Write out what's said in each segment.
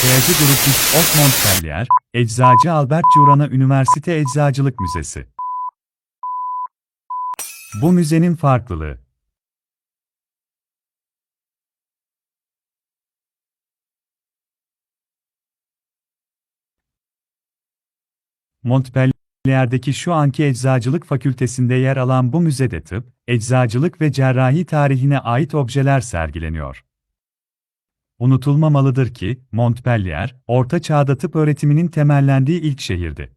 Eczacı Grup of Montpellier, Eczacı Albert Curana Üniversite Eczacılık Müzesi. Bu müzenin farklılığı. Montpellier'deki şu anki Eczacılık Fakültesinde yer alan bu müzede tıp, eczacılık ve cerrahi tarihine ait objeler sergileniyor. Unutulmamalıdır ki, Montpellier, Orta Çağ'da tıp öğretiminin temellendiği ilk şehirdi.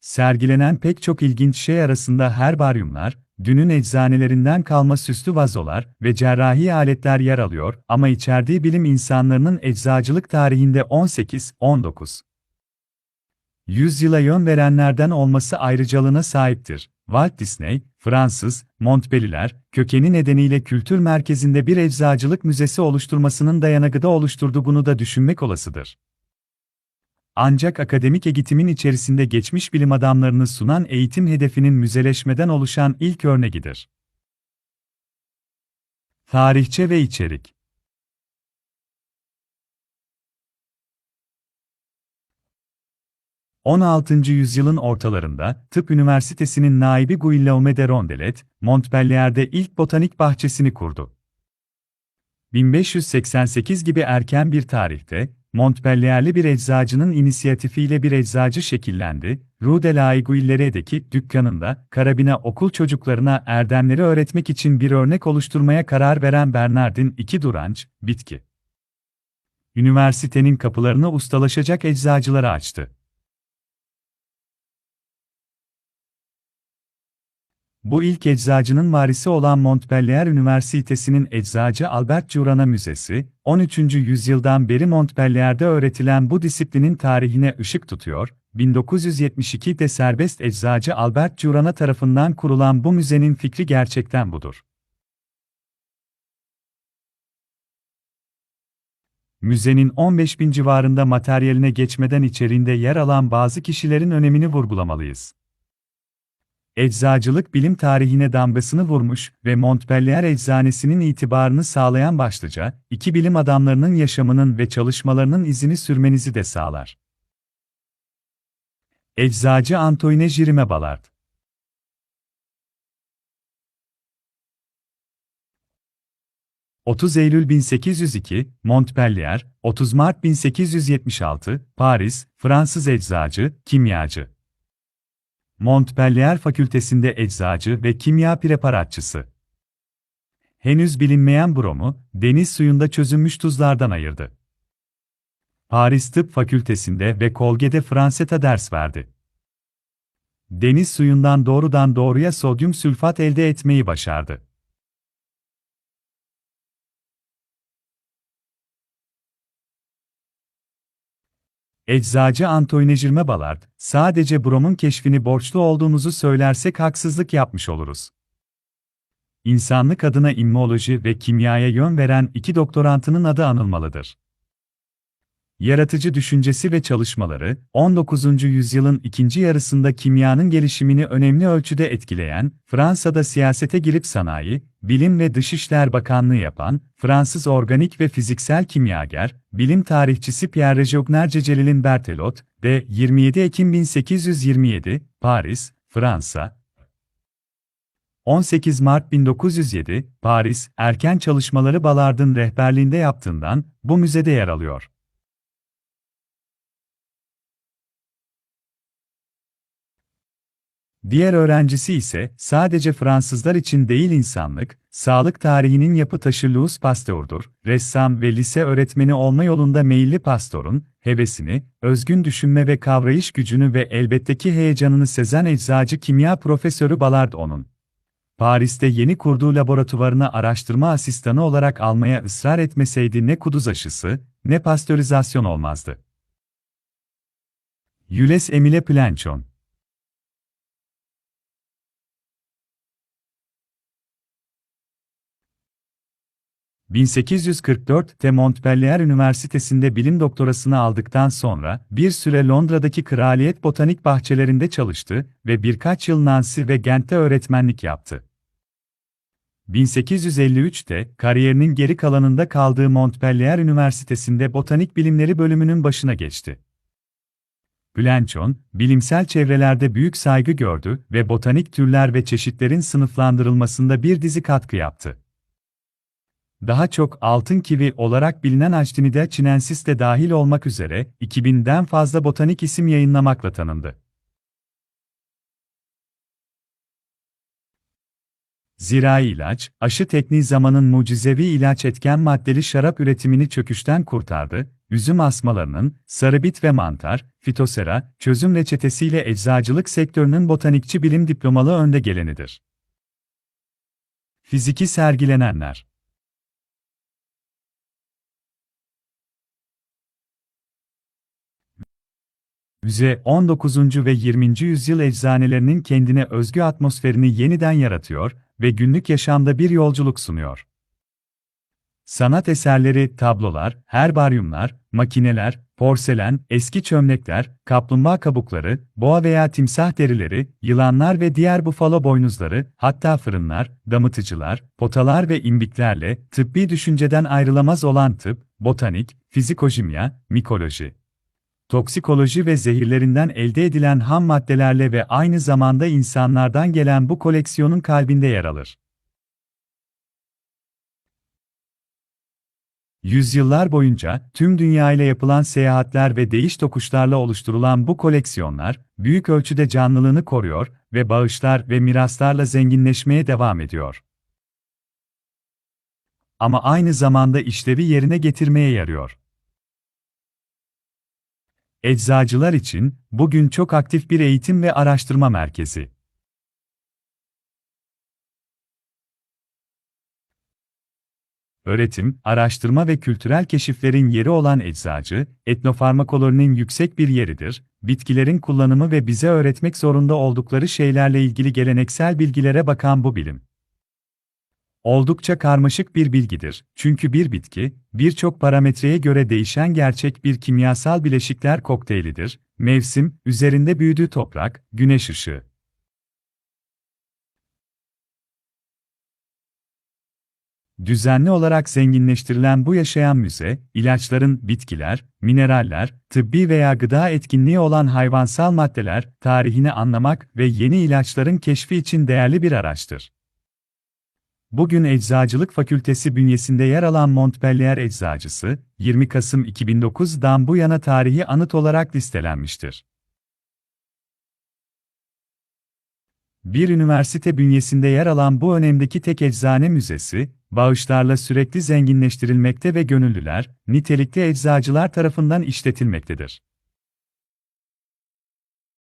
Sergilenen pek çok ilginç şey arasında herbaryumlar, dünün eczanelerinden kalma süslü vazolar ve cerrahi aletler yer alıyor ama içerdiği bilim insanlarının eczacılık tarihinde 18-19 yüzyıla yön verenlerden olması ayrıcalığına sahiptir. Walt Disney, Fransız, Montpellier, kökeni nedeniyle kültür merkezinde bir eczacılık müzesi oluşturmasının dayanakıda oluşturduğunu da düşünmek olasıdır. Ancak akademik eğitimin içerisinde geçmiş bilim adamlarını sunan eğitim hedefinin müzeleşmeden oluşan ilk örneğidir. Tarihçe ve içerik 16. yüzyılın ortalarında, Tıp Üniversitesi'nin naibi Guillaume de Rondelet, Montpellier'de ilk botanik bahçesini kurdu. 1588 gibi erken bir tarihte, Montpellier'li bir eczacının inisiyatifiyle bir eczacı şekillendi, Rue de la Aiguillere'deki dükkanında, karabina okul çocuklarına erdemleri öğretmek için bir örnek oluşturmaya karar veren Bernardin iki Duranç, bitki. Üniversitenin kapılarını ustalaşacak eczacılara açtı. Bu ilk eczacının varisi olan Montpellier Üniversitesi'nin Eczacı Albert Curana Müzesi, 13. yüzyıldan beri Montpellier'de öğretilen bu disiplinin tarihine ışık tutuyor. 1972'de serbest eczacı Albert Curana tarafından kurulan bu müzenin fikri gerçekten budur. Müzenin 15 bin civarında materyaline geçmeden içeriğinde yer alan bazı kişilerin önemini vurgulamalıyız eczacılık bilim tarihine damgasını vurmuş ve Montpellier Eczanesinin itibarını sağlayan başlıca, iki bilim adamlarının yaşamının ve çalışmalarının izini sürmenizi de sağlar. Eczacı Antoine Jirime Ballard 30 Eylül 1802, Montpellier, 30 Mart 1876, Paris, Fransız eczacı, kimyacı. Montpellier Fakültesinde eczacı ve kimya preparatçısı. Henüz bilinmeyen bromu, deniz suyunda çözünmüş tuzlardan ayırdı. Paris Tıp Fakültesinde ve Colgate'de Fransa'da ders verdi. Deniz suyundan doğrudan doğruya sodyum sülfat elde etmeyi başardı. Eczacı Antoine Girme Ballard, sadece bromun keşfini borçlu olduğumuzu söylersek haksızlık yapmış oluruz. İnsanlık adına immoloji ve kimyaya yön veren iki doktorantının adı anılmalıdır. Yaratıcı düşüncesi ve çalışmaları, 19. yüzyılın ikinci yarısında kimyanın gelişimini önemli ölçüde etkileyen, Fransa'da siyasete girip sanayi, bilim ve dışişler bakanlığı yapan, Fransız organik ve fiziksel kimyager, bilim tarihçisi Pierre Rejogner Cecelil'in Berthelot, de 27 Ekim 1827, Paris, Fransa, 18 Mart 1907, Paris, erken çalışmaları Ballard'ın rehberliğinde yaptığından, bu müzede yer alıyor. Diğer öğrencisi ise sadece Fransızlar için değil insanlık, sağlık tarihinin yapı taşı Louis Pasteur'dur. Ressam ve lise öğretmeni olma yolunda meyilli Pasteur'un hevesini, özgün düşünme ve kavrayış gücünü ve elbetteki heyecanını sezen eczacı kimya profesörü Ballard onun. Paris'te yeni kurduğu laboratuvarına araştırma asistanı olarak almaya ısrar etmeseydi ne kuduz aşısı, ne pastörizasyon olmazdı. Jules Emile Planchon 1844'te Montpellier Üniversitesi'nde bilim doktorasını aldıktan sonra bir süre Londra'daki Kraliyet Botanik Bahçelerinde çalıştı ve birkaç yıl Nancy ve Gent'te öğretmenlik yaptı. 1853'te kariyerinin geri kalanında kaldığı Montpellier Üniversitesi'nde botanik bilimleri bölümünün başına geçti. Blanchon, bilimsel çevrelerde büyük saygı gördü ve botanik türler ve çeşitlerin sınıflandırılmasında bir dizi katkı yaptı. Daha çok altın kivi olarak bilinen Actinida chinensis de dahil olmak üzere 2000'den fazla botanik isim yayınlamakla tanındı. Zirai ilaç, aşı tekniği zamanın mucizevi ilaç etken maddeli şarap üretimini çöküşten kurtardı, üzüm asmalarının, sarıbit ve mantar, fitosera, çözüm reçetesiyle eczacılık sektörünün botanikçi bilim diplomalı önde gelenidir. Fiziki sergilenenler Müze, 19. ve 20. yüzyıl eczanelerinin kendine özgü atmosferini yeniden yaratıyor ve günlük yaşamda bir yolculuk sunuyor. Sanat eserleri, tablolar, herbaryumlar, makineler, porselen, eski çömlekler, kaplumbağa kabukları, boğa veya timsah derileri, yılanlar ve diğer bufalo boynuzları, hatta fırınlar, damıtıcılar, potalar ve imbiklerle tıbbi düşünceden ayrılamaz olan tıp, botanik, fizikojimya, mikoloji, toksikoloji ve zehirlerinden elde edilen ham maddelerle ve aynı zamanda insanlardan gelen bu koleksiyonun kalbinde yer alır. Yüzyıllar boyunca tüm dünya ile yapılan seyahatler ve değiş tokuşlarla oluşturulan bu koleksiyonlar büyük ölçüde canlılığını koruyor ve bağışlar ve miraslarla zenginleşmeye devam ediyor. Ama aynı zamanda işlevi yerine getirmeye yarıyor. Eczacılar için bugün çok aktif bir eğitim ve araştırma merkezi. Öğretim, araştırma ve kültürel keşiflerin yeri olan eczacı, etnofarmakolojinin yüksek bir yeridir, bitkilerin kullanımı ve bize öğretmek zorunda oldukları şeylerle ilgili geleneksel bilgilere bakan bu bilim. Oldukça karmaşık bir bilgidir. Çünkü bir bitki, birçok parametreye göre değişen gerçek bir kimyasal bileşikler kokteylidir. Mevsim, üzerinde büyüdüğü toprak, güneş ışığı. Düzenli olarak zenginleştirilen bu yaşayan müze, ilaçların, bitkiler, mineraller, tıbbi veya gıda etkinliği olan hayvansal maddeler, tarihini anlamak ve yeni ilaçların keşfi için değerli bir araçtır. Bugün Eczacılık Fakültesi bünyesinde yer alan Montpellier Eczacısı, 20 Kasım 2009'dan bu yana tarihi anıt olarak listelenmiştir. Bir üniversite bünyesinde yer alan bu önemdeki tek eczane müzesi, bağışlarla sürekli zenginleştirilmekte ve gönüllüler, nitelikli eczacılar tarafından işletilmektedir.